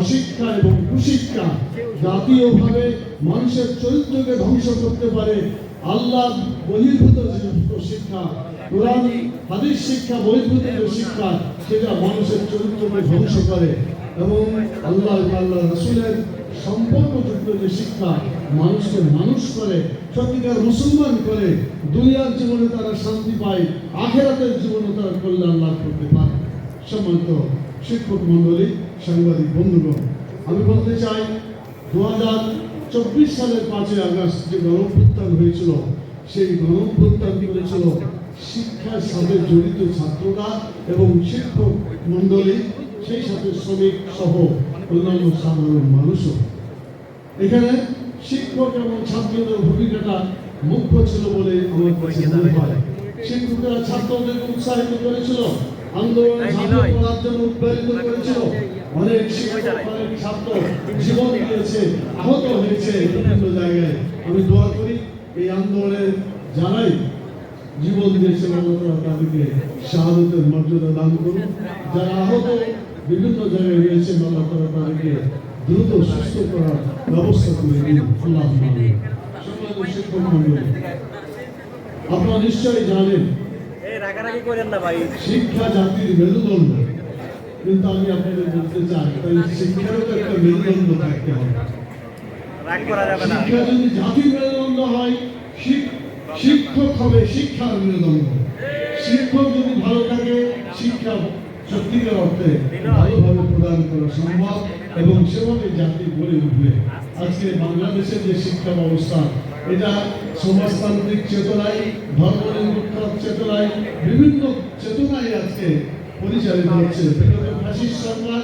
অশিক্ষা এবং কুশিক্ষা জাতীয়ভাবে মানুষের চরিত্রকে ধ্বংস করতে পারে। আল্লাহ বহির্ভূত শিক্ষা, কোরআন, হাদিস শিক্ষা, বহির্ভূত শিক্ষা, সেটা মানুষের চরিত্রকে ধ্বংস করে এবং আল্লাহ আল্লাহ রসুলের সম্পর্কযুক্ত যে শিক্ষা মানুষকে মানুষ করে, সত্যিকার মুসলমান করে, দুনিয়ার জীবনে তারা শান্তি পায়, আখেরাতের জীবনে তারা কল্যাণ লাভ করতে পারে। সম্মানিত শিক্ষক মন্ডলী সাংবাদিক বন্ধুগণ, আমি বলতে চাই দু হাজার চব্বিশ সালের পাঁচই আগস্ট যে গণঅভ্যুত্থান হয়েছিল, সেই গণঅভ্যুত্থান করেছিল শিক্ষার সাথে জড়িত ছাত্ররা এবং শিক্ষক মন্ডলী সেই সাথে শ্রমিক সহ অন্যান্য সাধারণ মানুষও। এখানে শিক্ষক এবং ছাত্রদের ভূমিকাটা মুখ্য ছিল বলে আমার কাছে মনে হয়। শিক্ষকরা ছাত্রদেরকে উৎসাহিত করেছিল, আন্দোলনে পড়ার জন্য উৎপ্রেরিত করেছিল অনেক শিক্ষক অনেক ছাত্র জীবন দিয়েছে আহত হয়েছে বিভিন্ন জায়গায়। আমি দোয়া করি এই আন্দোলনে যারাই জীবন তাআলা তাদেরকে শাহাদতের মর্যাদা দান করুন। যারা আহত বিভিন্ন জায়গায় আল্লাহ তাআলা তাদেরকে দ্রুত সুস্থ করার ব্যবস্থা করে দিন। আল্লাহ শিক্ষক মন্ডলী আপনারা নিশ্চয়ই জানেন শিক্ষা জাতির মেরুদণ্ড। কিন্তু আমি আপনাদের বলতে চাই তাই শিক্ষারও তো একটা মেরুদণ্ড থাকতে হবে। শিক্ষা যদি জাতির মেরুদণ্ড হয় শিক্ষক হবে শিক্ষার মেরুদণ্ড। শিক্ষক যদি ভালো থাকে শিক্ষা সত্যিকার অর্থে ভালোভাবে প্রদান করা সম্ভব এবং সেভাবে জাতি গড়ে উঠবে। আজকে বাংলাদেশের যে শিক্ষা ব্যবস্থা এটা সমাজতান্ত্রিক চেতনায় ধর্মনিরপেক্ষ চেতনায় বিভিন্ন চেতনায় আজকে বিগত সরকার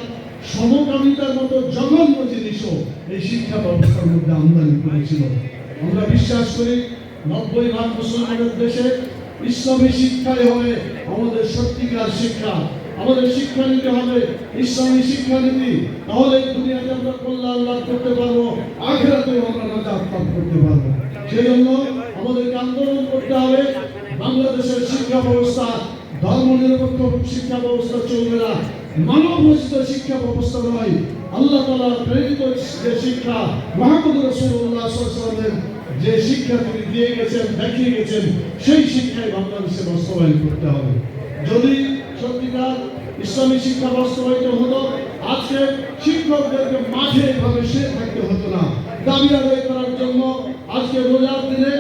সমকামিতার মতো জঘন্য জিনিসও এই শিক্ষা ব্যবস্থার মধ্যে আমদানি করেছিল। আমরা বিশ্বাস করি নব্বই ভাগ মুসলমানের দেশে ইসলামী শিক্ষাই হবে আমাদের সত্যিকার শিক্ষা। আমাদের শিক্ষা নিতে হবে ইসলামী শিক্ষানীতি। তাহলে দুনিয়াতে আমরা কল্যাণ লাভ করতে পারব, আখেরাতেও আমরা নাজাত লাভ করতে পারব। সেই জন্য আমাদেরকে আন্দোলন করতে হবে। বাংলাদেশের শিক্ষা ব্যবস্থা ধর্ম নিরপেক্ষ শিক্ষা ব্যবস্থা চলবে না, মানব শিক্ষা ব্যবস্থা নয়। আল্লাহ তালা প্রেরিত যে শিক্ষা মাহমুদ রসুল্লাহ যে শিক্ষা তিনি দিয়ে গেছেন, দেখিয়ে গেছেন, সেই শিক্ষাই বাংলাদেশে বাস্তবায়ন করতে হবে। যদি সত্যিকার ইসলামী শিক্ষা বাস্তবায়িত হতো, আজকে শিক্ষকদেরকে মাঠে এভাবে সে থাকতে হতো না। দাবি আদায় করার জন্য আজকে রোজার দিনে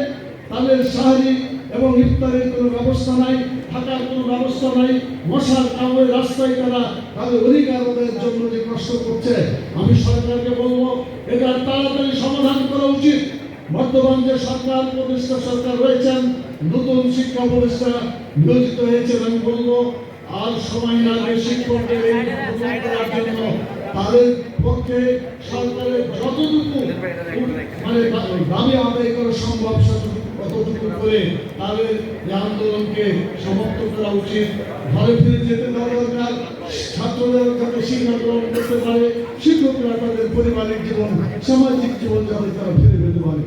তাদের সাহারি এবং ইফতারের কোনো ব্যবস্থা নাই, থাকার কোনো ব্যবস্থা নাই, মশার কামড়ে রাস্তায় তারা তাদের অধিকার আদায়ের জন্য যে কষ্ট করছে, আমি সরকারকে বলব, এটা তাড়াতাড়ি সমাধান করা উচিত। বর্তমান যে সরকার, প্রতিষ্ঠা সরকার রয়েছেন, নতুন শিক্ষা উপদেষ্টা নিয়োজিত হয়েছেন আমি বলব, আর সময় লাগবে শিক্ষকদের করার জন্য তাদের পক্ষে সরকারের যতটুকু মানে দাবি আদায় করা সম্ভব ততটুকু করে তাদের এই আন্দোলনকে সমাপ্ত করা উচিত? ঘরে ফিরে যেতে দেওয়া দরকার ছাত্রদের যাতে গ্রহণ করতে পারে, শিক্ষকরা তাদের পারিবারিক জীবন, সামাজিক জীবন যাতে তারা ফিরে পেতে পারে।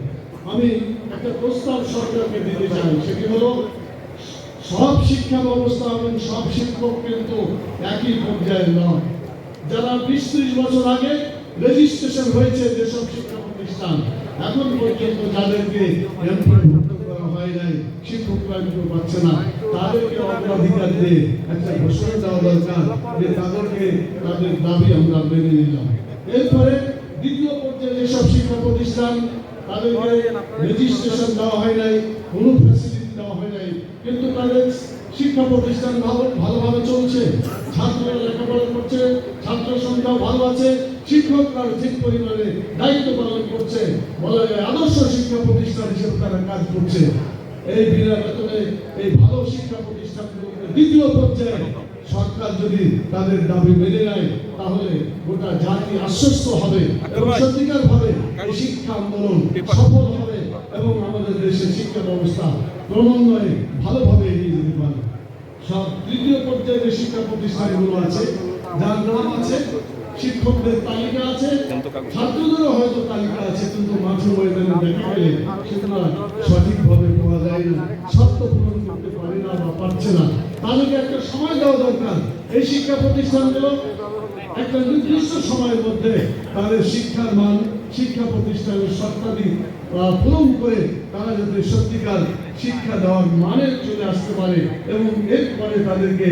আমি একটা প্রস্তাব সরকারকে দিতে চাই, সেটি হলো, সব শিক্ষা ব্যবস্থা এবং সব শিক্ষক কিন্তু একই পর্যায়ে নয়। যারা বিশ ত্রিশ বছর আগে রেজিস্ট্রেশন হয়েছে যেসব শিক্ষা প্রতিষ্ঠান এখন পর্যন্ত যাদেরকে তাদের শিক্ষা প্রতিষ্ঠান রেজিস্ট্রেশন দেওয়া হয় নাই কিন্তু তাদের শিক্ষা প্রতিষ্ঠান ভালো ভালোভাবে চলছে। ছাত্ররা লেখাপড়া করছে ছাত্র সংখ্যা ভালো আছে শিক্ষকরা ঠিক পরিমাণে দায়িত্ব পালন করছে, বলা আদর্শ শিক্ষা প্রতিষ্ঠান হিসেবে তারা কাজ করছে। এই বিনা বেতনে এই ভালো শিক্ষা প্রতিষ্ঠানগুলোকে দ্বিতীয় পর্যায়ে সরকার যদি তাদের দাবি মেনে নেয়, তাহলে গোটা জাতি আশ্বস্ত হবে এবং সত্যিকার ভাবে শিক্ষা আন্দোলন সফল হবে এবং আমাদের দেশের শিক্ষা ব্যবস্থা ক্রমান্বয়ে ভালোভাবে এগিয়ে যেতে পারে সব তৃতীয় পর্যায়ে যে শিক্ষা প্রতিষ্ঠানগুলো আছে, যার নাম আছে শিক্ষকদের তালিকা আছে। ছাত্রদেরও হয়তো তালিকা আছে, কিন্তু মাঠে ময়দানে দেখা গেলে সেগুলো সঠিকভাবে পাওয়া যায় না। সত্য পূরণ করতে পারে না বা পারছে না। তাদেরকে একটা সময় দেওয়া দরকার। এই শিক্ষা প্রতিষ্ঠানগুলো একটা নির্দিষ্ট সময়ের মধ্যে তাদের শিক্ষার মান শিক্ষা প্রতিষ্ঠানের শর্তাদি পূরণ করে তারা যাতে সত্যিকার শিক্ষা দেওয়ার মানে চলে আসতে পারে এবং এরপরে তাদেরকে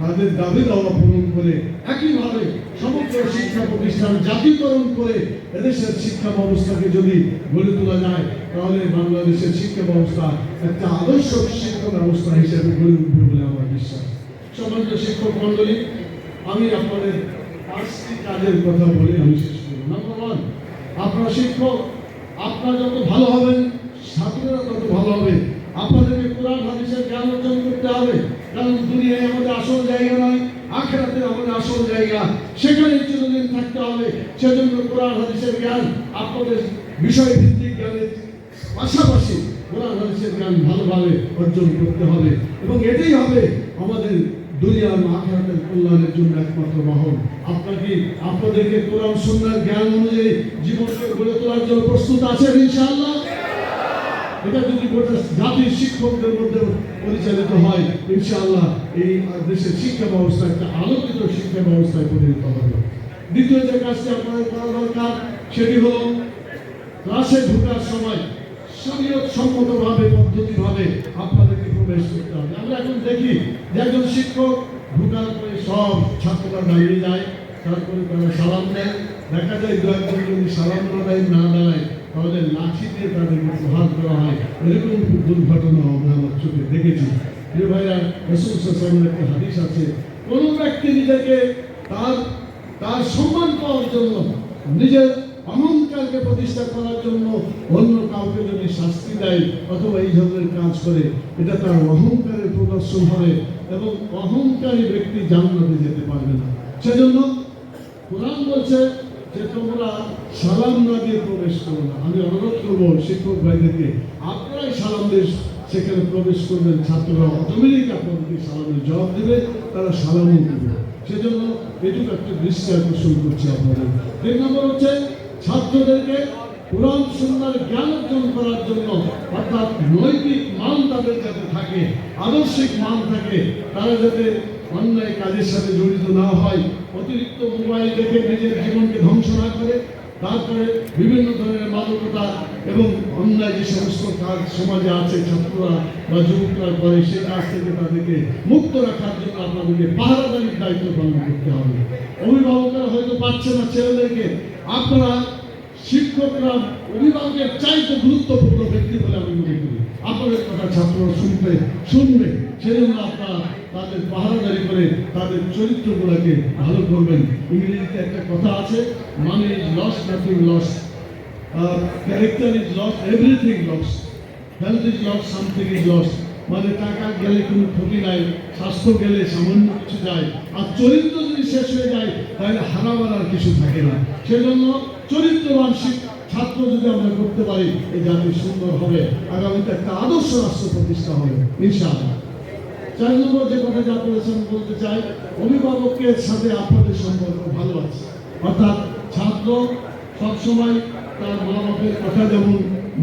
তাদের দাবি দাওয়া পূরণ করে একইভাবে সমগ্র শিক্ষা প্রতিষ্ঠান জাতীয়করণ করে এদেশের শিক্ষা ব্যবস্থাকে যদি গড়ে তোলা যায়, তাহলে বাংলাদেশের শিক্ষা ব্যবস্থা একটা আদর্শ শিক্ষা ব্যবস্থা হিসেবে গড়ে উঠবে বলে আমার বিশ্বাস। সম্মানিত শিক্ষক মন্ডলী আমি আপনাদের পাঁচটি কাজের কথা বলে আমি শেষ করব। নাম্বার ওয়ান আপনার শিক্ষক, আপনার যত ভালো হবেন, ছাত্ররা তত ভালো হবে। আপনাদেরকে কোরআন, হাদিসের জ্ঞান অর্জন করতে হবে। কারণ দুনিয়ায় আমাদের আসল জায়গা নয়, আখেরাতে আমাদের আসল জায়গা। সেখানে চিরদিন থাকতে হবে। সেজন্য কোরআন, হাদিসের জ্ঞান আপনাদের বিষয় ভিত্তিক জ্ঞানের পাশাপাশি কোরআন, হাদিসের জ্ঞান ভালোভাবে অর্জন করতে হবে। এবং এটাই হবে আমাদের দুনিয়ার আখেরাতের কল্যাণের জন্য একমাত্র বাহন আপনাকে আপনাদেরকে কোরআন সুন্নাহর জ্ঞান অনুযায়ী জীবনকে গড়ে তোলার জন্য প্রস্তুত আছেন ইনশাআল্লাহ? এটা যদি গোটা জাতির শিক্ষকদের মধ্যে পরিচালিত হয়, ইনশাআল্লাহ এই দেশের শিক্ষা ব্যবস্থা একটা আলোকিত শিক্ষা ব্যবস্থায় পরিণত হবে। দ্বিতীয় যে কাজটি আপনাদের করা দরকার, সেটি হলো ক্লাসে ঢোকার সময় শরীয়ত সম্মতভাবে পদ্ধতিভাবে আপনাদেরকে প্রবেশ করতে হবে। আমরা এখন দেখি যে একজন শিক্ষক ঢোকার পরে সব ছাত্ররা দাঁড়িয়ে যায়, তারপরে তারা সালাম দেয় দেখা যায় দু একজন যদি সালাম না দেয় না দাঁড়ায়। তাহলে লাঠি দিয়ে তাদেরকে প্রহার করা হয়। এরকম দুর্ঘটনা আমরা আমার চোখে দেখেছি। যে ভাইরা, রসুল সাসনের একটা হাদিস আছে, কোনো ব্যক্তি নিজেকে তার তার সম্মান পাওয়ার জন্য, নিজের অহংকারকে প্রতিষ্ঠা করার জন্য অন্য কাউকে যদি শাস্তি দেয় অথবা এই ধরনের কাজ করে, এটা তার অহংকারের প্রদর্শন হবে এবং অহংকারী ব্যক্তি জান্নাতে যেতে পারবে না। সেজন্য কোরআন বলছে যে তোমরা সালাম না দিয়ে প্রবেশ করো না। আমি অনুরোধ করব শিক্ষক ভাইদেরকে, আপনারাই সালাম দিয়ে সেখানে প্রবেশ করবেন। ছাত্ররা অটোমেটিক আপনাদেরকে সালামের জবাব দেবে, তারা সালামও দেবে। সেজন্য এটুকু একটা দৃষ্টি আকর্ষণ করছি আপনাদের। তিন নম্বর হচ্ছে ছাত্রদেরকে কোরআন সুন্দর জ্ঞান অর্জন করার জন্য অর্থাৎ নৈতিক মান তাদের যাতে থাকে, আদর্শিক মান থাকে, তারা যাতে অন্যায় কাজের সাথে জড়িত না হয়, অতিরিক্ত মোবাইল দেখে নিজের জীবনকে ধ্বংস না করে তারপরে বিভিন্ন ধরনের মাদকতা এবং অন্যায় যে সমস্ত কাজ সমাজে আছে, ছাত্ররা বা যুবকরা করে সেই কাজ থেকে তাদেরকে মুক্ত রাখার জন্য আপনাদেরকে পাহারাদারির দায়িত্ব পালন করতে হবে। অভিভাবকরা হয়তো পাচ্ছে না ছেলেদেরকে। আপনারা শিক্ষকরা অভিভাবকের চাইতে গুরুত্বপূর্ণ ব্যক্তি বলে আমি মনে করি। আপনাদের কথা ছাত্ররা শুনবে শুনবে সেজন্য আপনারা তাদের পাহারাদারি করে তাদের চরিত্রগুলোকে ভালো করবেন। ইংরেজিতে একটা কথা আছে মানে is loss nothing loss character is loss everything loss health is loss something is loss মানে টাকা গেলে কোনো ক্ষতি নাই, স্বাস্থ্য গেলে সামান্য কিছু যায়, আর চরিত্র যদি শেষ হয়ে যায়, তাহলে হারাবার আর কিছু থাকে না। সেজন্য চরিত্রবান শিক- ছাত্র যদি আমরা করতে পারি, এই জাতি সুন্দর হবে। আগামীতে একটা আদর্শ রাষ্ট্র প্রতিষ্ঠা হবে, ইনশাআল্লাহ। চার নম্বর যে কথাটা আপনাদের বলতে চাই, অভিভাবকের সাথে আপনাদের সম্পর্ক ভালো আছে। অর্থাৎ ছাত্র সবসময় তার মা বাপের কথা যেমন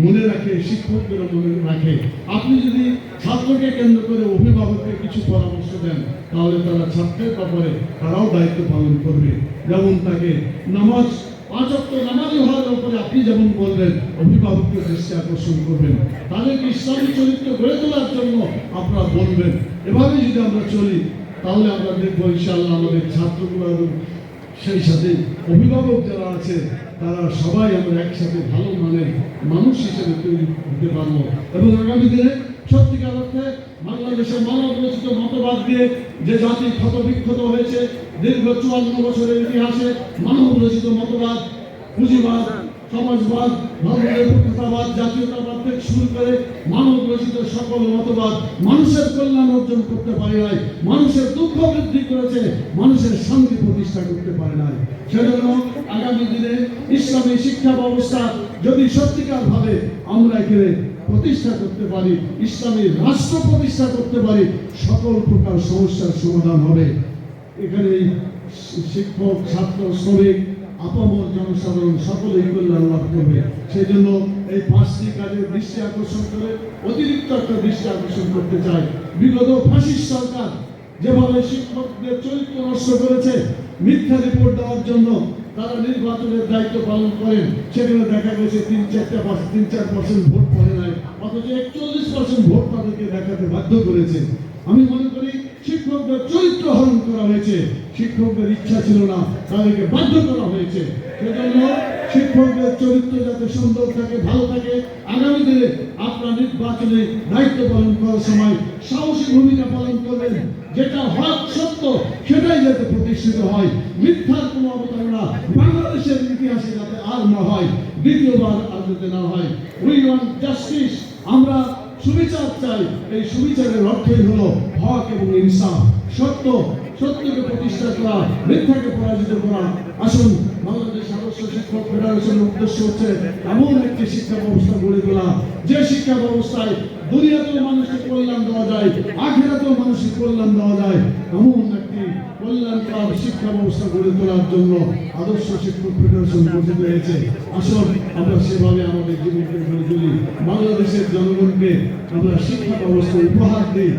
মনে রাখে, শিক্ষকদেরও মনে রাখে। আপনি যদি ছাত্রকে কেন্দ্র করে অভিভাবককে কিছু পরামর্শ দেন, তাহলে তারা ছাত্রের ব্যাপারে তারাও দায়িত্ব পালন করবে। যেমন তাকে নামাজ অক্ট নামাজি হওয়ার ব্যাপারে আপনি যেমন বলবেন অভিভাবককে দৃষ্টি আকর্ষণ করবেন, তাদেরকে ইসলামী চরিত্র গড়ে তোলার জন্য আপনারা বলবেন। এভাবে যদি আমরা চলি, তাহলে আমরা দেখব ইনশাআল্লাহ আমাদের ছাত্রগুলো সেই সাথে অভিভাবক যারা আছে, তারা সবাই আমরা একসাথে ভালো মানের মানুষ হিসেবে তৈরি হতে পারব। এবং আগামী দিনে সত্যিকার অর্থে বাংলাদেশের মানব রচিত মতবাদ দিয়ে যে জাতি ক্ষত বিক্ষত হয়েছে দীর্ঘ চুয়ান্ন বছরের ইতিহাসে মানব মতবাদ, পুঁজিবাদ, সমাজবাদ ধর্মনিরপেক্ষতাবাদ জাতীয়তাবাদ থেকে শুরু করে মানব রচিত সকল মতবাদ মানুষের কল্যাণ অর্জন করতে পারে নাই, মানুষের দুঃখ বৃদ্ধি করেছে, মানুষের শান্তি প্রতিষ্ঠা করতে পারে নাই। সেজন্য আগামী দিনে ইসলামী শিক্ষা ব্যবস্থা যদি সত্যিকার ভাবে আমরা এখানে প্রতিষ্ঠা করতে পারি, ইসলামী রাষ্ট্র প্রতিষ্ঠা করতে পারি, সকল প্রকার সমস্যার সমাধান হবে। এখানে শিক্ষক, ছাত্র, শ্রমিক, আপামর জনসাধারণ সকলেই কল্যাণ লাভ করবে। সেই জন্য এই পাঁচটি কাজের দৃষ্টি আকর্ষণ করে অতিরিক্ত একটা দৃষ্টি আকর্ষণ করতে চাই। বিগত ফাঁসির সরকার যেভাবে শিক্ষকদের চরিত্র নষ্ট করেছে, মিথ্যা রিপোর্ট দেওয়ার জন্য তারা নির্বাচনের দায়িত্ব পালন করেন, সেখানে দেখা গেছে তিন চারটা তিন চার পার্সেন্ট ভোট পড়ে একচল্লিশ পার্সেন্ট ভোট তাদেরকে দেখাতে বাধ্য করেছে। আমি মনে করি শিক্ষকদের চরিত্র হরণ করা হয়েছে। শিক্ষকদের ইচ্ছা ছিল না, তাদেরকে বাধ্য করা হয়েছে। সেজন্য শিক্ষকদের চরিত্র যাতে সুন্দর থাকে, ভালো থাকে, আগামী দিনে আপনার নির্বাচনে দায়িত্ব পালন করার সময় সাহসী ভূমিকা পালন করবেন। যেটা হক সত্য, সেটাই যাতে প্রতিষ্ঠিত হয়। মিথ্যার কোনো অবতারণা বাংলাদেশের ইতিহাসে যাতে আর না হয়, দ্বিতীয়বার আর যাতে না হয়। উই ওয়ান্ট জাস্টিস আমরা সুবিচার চাই এই সুবিচারের অর্থই হলো হক এবং ইনসাফ। সত্য, সত্যকে প্রতিষ্ঠা করা, মিথ্যাকে পরাজিত করা। আসুন, বাংলাদেশ আদর্শ শিক্ষক ফেডারেশনের উদ্দেশ্য হচ্ছে এমন একটি শিক্ষা ব্যবস্থা গড়ে তোলা। যে শিক্ষা ব্যবস্থায় দুনিয়াতেও মানুষকে কল্যাণ দেওয়া যায়, আখেরাতেও মানুষকে কল্যাণ দেওয়া যায়, এমন কল্যাণকর শিক্ষা ব্যবস্থা গড়ে তোলার জন্য আদর্শ শিক্ষক ফেডারেশন গঠিত হয়েছে। আসুন, আমরা সেভাবে আমাদের জীবনকে গড়ে তুলি। বাংলাদেশের জনগণকে আমরা শিক্ষা ব্যবস্থা উপহার দিই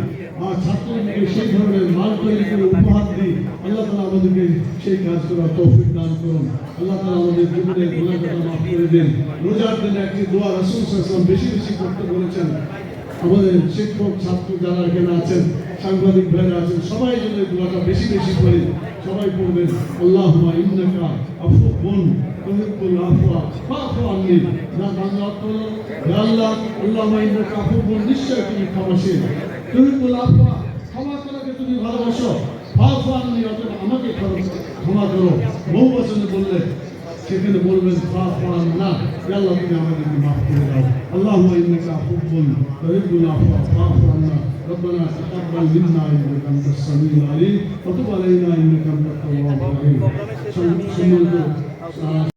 আর ছাত্রদেরকে সেই ধরনের মাল তৈরি করে উপহার দিই। আল্লাহ তালা আমাদেরকে সেই কাজ করার তৌফিক দান করুন। আল্লাহ তালা আমাদের জীবনের গুণাগতা মাফ করে দিন। রোজার দিনে একটি দোয়া রাসুল সাল্লাম বেশি বেশি করতে বলেছেন। আমাদের শিক্ষক, ছাত্র যারা এখানে আছেন, সাংবাদিক ভাইরা আছেন, সবাই যেন এই দোয়াটা বেশি বেশি করে সবাই পড়বেন। আল্লাহ ফাফু আননি। না তুমি তুমি ভালোবাসো। আমাকে ক্ষমা- করো। বহু বচনে বললে সেখানে বলবেন ফাফু আন্না হে আল্লাহ তুমি আমাদেরকে মাফ করে দাও আল্লাহুম্মা ইন্নাকা আফুকুন তুহিব্বুল আফওয়া ফাফু আন্না ربنا تقبل منا انك انت السميع العليم وتب علينا انك انت التواب الرحيم সম্মানিত